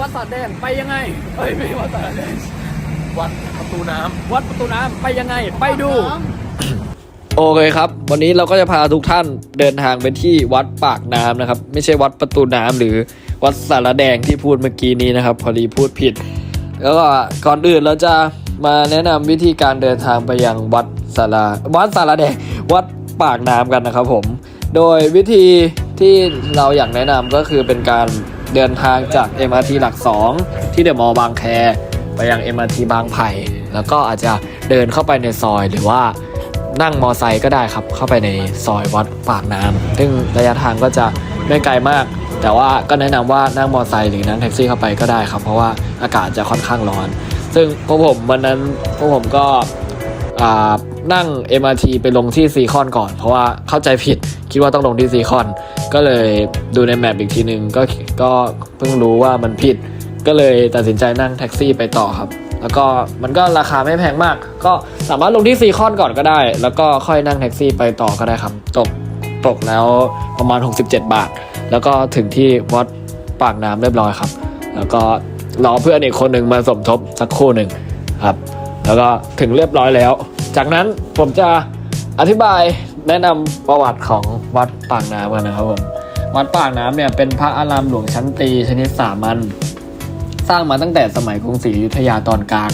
วัดสาแดงไปยังไงเฮ้ยไม่ใช่วัดสาแดงวัดประตูน้ำวัดประตูน้ำไปยังไง ไปดู โอเคครับ วันนี้เราก็จะพาทุกท่านเดินทางไปที่วัดปากน้ำนะครับ ไม่ใช่วัดประตูน้ำหรือวัดสารแดงที่พูดเมื่อกี้นี้นะครับ พอดีพูดผิด แล้วก็ก่อนอื่นเราจะมาแนะนำวิธีการเดินทางไปยังวัดสาราวัดสารแดง วัดปากน้ำกันนะครับผม โดยวิธีที่เราอยากแนะนำก็คือเป็นการ เดินทางจาก MRT หลัก 2 ที่เดอะมอลล์บางแคไปยัง MRT บางไผ่แล้วก็อาจจะเดินเข้าไปในซอยหรือว่านั่งมอไซค์ก็ได้ครับ เข้าไปในซอยวัดปากน้ำซึ่งระยะทางก็จะไม่ไกลมาก แต่ว่าก็แนะนำว่านั่งมอไซค์หรือนั่งแท็กซี่เข้าไปก็ได้ครับ เพราะว่าอากาศจะค่อนข้างร้อน ซึ่งพวกผมวันนั้นพวกผมก็อ่า นั่ง MRT ไปลงที่ซีคอนก่อน เพราะว่าเข้าใจผิดคิดว่าต้องลงที่ซีคอน ก็เลยดูในแมปอีกทีนึงก็ก็เพิ่งรู้ว่ามันผิด ก็เลยตัดสินใจนั่งแท็กซี่ไปต่อครับ แล้วก็มันก็ราคาไม่แพงมาก ก็สามารถลงที่ซีคอนก่อนก็ได้ แล้วก็ค่อยนั่งแท็กซี่ไปต่อก็ได้ครับ ตกตกแล้วประมาณ 67 บาท แล้วก็ถึงที่วัดปากน้ำเรียบร้อยครับ แล้วก็รอเพื่อนอีกคนหนึ่งมาสมทบสักครู่หนึ่งครับ แล้วก็ถึงเรียบร้อยแล้ว จากนั้นผมจะอธิบายแนะนำประวัติของวัดปากน้ำกันนะครับผมวัดปากน้ำเนี่ยเป็นพระอารามหลวงชั้นตรีชนิดสามัญสร้างมาตั้งแต่สมัยกรุงศรีอยุธยาตอนกลาง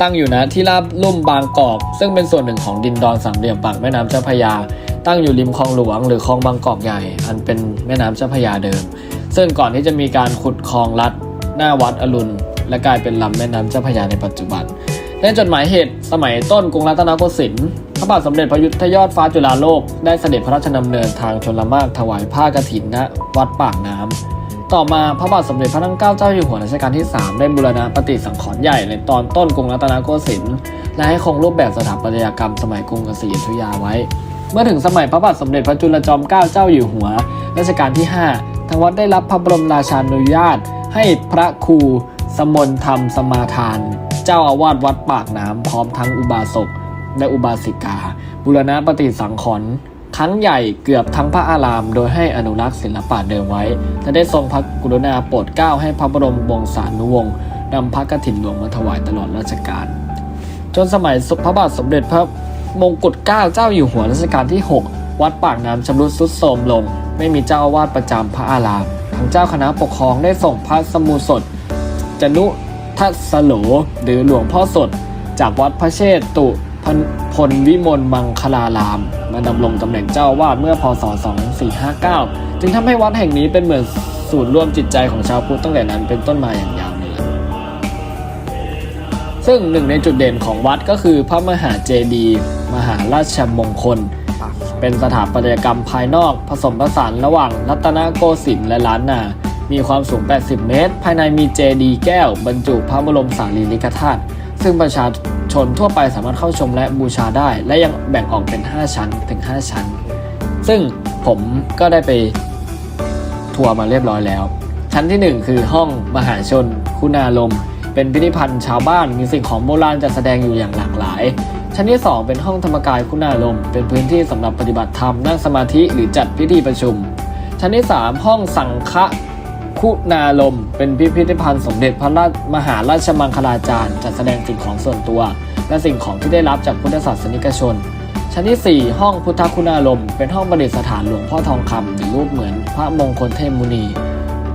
ตั้งอยู่นะที่ราบลุ่มบางกอก ซึ่งเป็นส่วนหนึ่งของดินดอนสามเหลี่ยมปากแม่น้ำเจ้าพยา ตั้งอยู่ริมคลองหลวงหรือคลองบางกอกใหญ่ อันเป็นแม่น้ำเจ้าพยาเดิม ซึ่งก่อนที่จะมีการขุดคลองลัดหน้าวัดอรุณและกลายเป็นลำแม่น้ำเจ้าพยาในปัจจุบัน ในจดหมายเหตุสมัยต้นกรุงรัตนโกสินทร์พระบาทสมเด็จพระยุทธยอดฟ้าจุฬาโลกได้เสด็จพระราชดำเนินทางชนละมากถวายผ้ากฐินณวัดปากน้ำต่อมาพระบาทสมเด็จพระนั่งเกล้าเจ้าอยู่หัวรัชกาลที่ 3 ได้บูรณะปฏิสังขรณ์ใหญ่ในตอนต้นกรุงรัตนโกสินทร์และให้คงรูปแบบสถาปัตยกรรมสมัยกรุงศรีอยุธยาไว้ เมื่อถึงสมัยพระบาทสมเด็จพระจุลจอมเกล้าเจ้าอยู่หัวรัชกาลที่ 5 ทางวัดได้รับพระบรมราชานุญาต ให้พระครูสมนธรรมสมาทาน เจ้าอาวาสวัดปากน้ำพร้อมทั้งอุบาสกและอุบาสิกาบูรณะปฏิสังขรณ์ครั้งใหญ่เกือบทั้งพระอาราม โดยให้อนุรักษ์ศิลปะเดิมไว้และได้ทรงพระกรุณาโปรดเกล้าให้พระบรมวงศานุวงศ์นำพระกฐินหลวงมาถวายตลอดราชการ จนสมัยพระบาทสมเด็จพระมงกุฎเกล้าเจ้าอยู่หัวรัชกาลที่ 6 วัดปากน้ำชำรุดทรุดโทรมลง ไม่มีเจ้าอาวาสประจำพระอาราม ทางเจ้าคณะปกครองได้ส่งพระสมุสดจนุ ทัสโหลหรือหลวงพ่อสด จากวัดพระเชษตุพลพลวิมลมังคลาราม มาดำรงตำแหน่งเจ้าวาสเมื่อพศ 2459 จึงทำให้วัดแห่งนี้เป็นเหมือนศูนย์รวมจิตใจของชาวพุทธตั้งแต่นั้นเป็นต้นมาอย่างยาวนานซึ่งหนึ่งในจุดเด่นของวัดก็คือพระมหาเจดีย์มหาราชมงคล เป็นสถาปัตยกรรมภายนอกผสมผสานระหว่างรัตนโกสินทร์และล้านนา มีความสูง 80 เมตร ภายในมีเจดีย์แก้ว บรรจุพระบรมสารีริกธาตุซึ่งประชาชนทั่วไปสามารถเข้าชมและบูชาได้ และยังแบ่งออกเป็น 5 ชั้นถึง 5 ชั้น ซึ่งผมก็ได้ไปทัวร์มาเรียบร้อยแล้ว ชั้นที่ 1 คือห้องมหาชน คุณาลม เป็นพิพิธภัณฑ์ชาวบ้านมีสิ่งของโบราณจัดแสดงอยู่อย่างหลากหลาย ชั้นที่ 2 เป็นห้องธรรมกายคุณาลม เป็นพื้นที่สำหรับปฏิบัติธรรมนั่งสมาธิหรือจัดพิธีประชุม ชั้นที่ 3 ห้องสังฆ คุณาลม เป็นพิพิธภัณฑ์สมเด็จพระราชมหาราชมังคลาจารย์ จัดแสดงสิ่งของส่วนตัว และสิ่งของที่ได้รับจากพุทธศาสนิกชน ชั้นที่ 4 ห้องพุทธคุณารมเป็นห้องประดิษฐานหลวงพ่อทองคำหรือรูปเหมือนพระมงคลเทพมุนี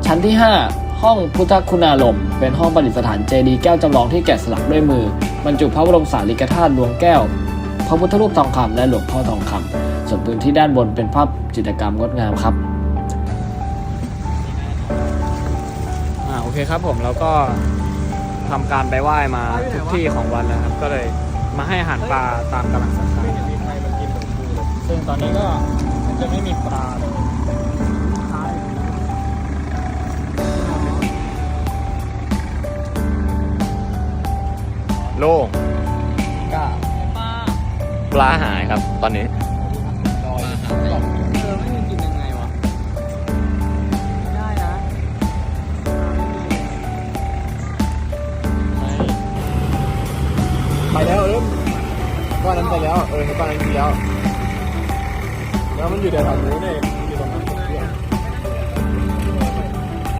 ชั้นที่ 5 ห้องพุทธคุณารมเป็นห้องประดิษฐานเจดีย์แก้วจำลองที่แกะสลักด้วยมือ บรรจุพระบรมสารีริกธาตุหลวงแก้ว พระพุทธรูปทองคำและหลวงพ่อทองคำส่วนพื้นที่ด้านบนเป็นภาพจิตรกรรมงดงามครับ เคครับผมแล้วก็ทำการไปไหว้มาทุกที่ของวันแล้วครับ ก็เลยมาให้อาหารปลาตามกำลังศรัทธาซึ่งตอนนี้ก็จะไม่มีปลาเลยโล่งก้าปลาหายครับตอนนี้ เริ่มก้อนนั้นไปแล้ว เออก้อนนั้นไปแล้ว แล้วมันอยู่แถวๆนู้นเอง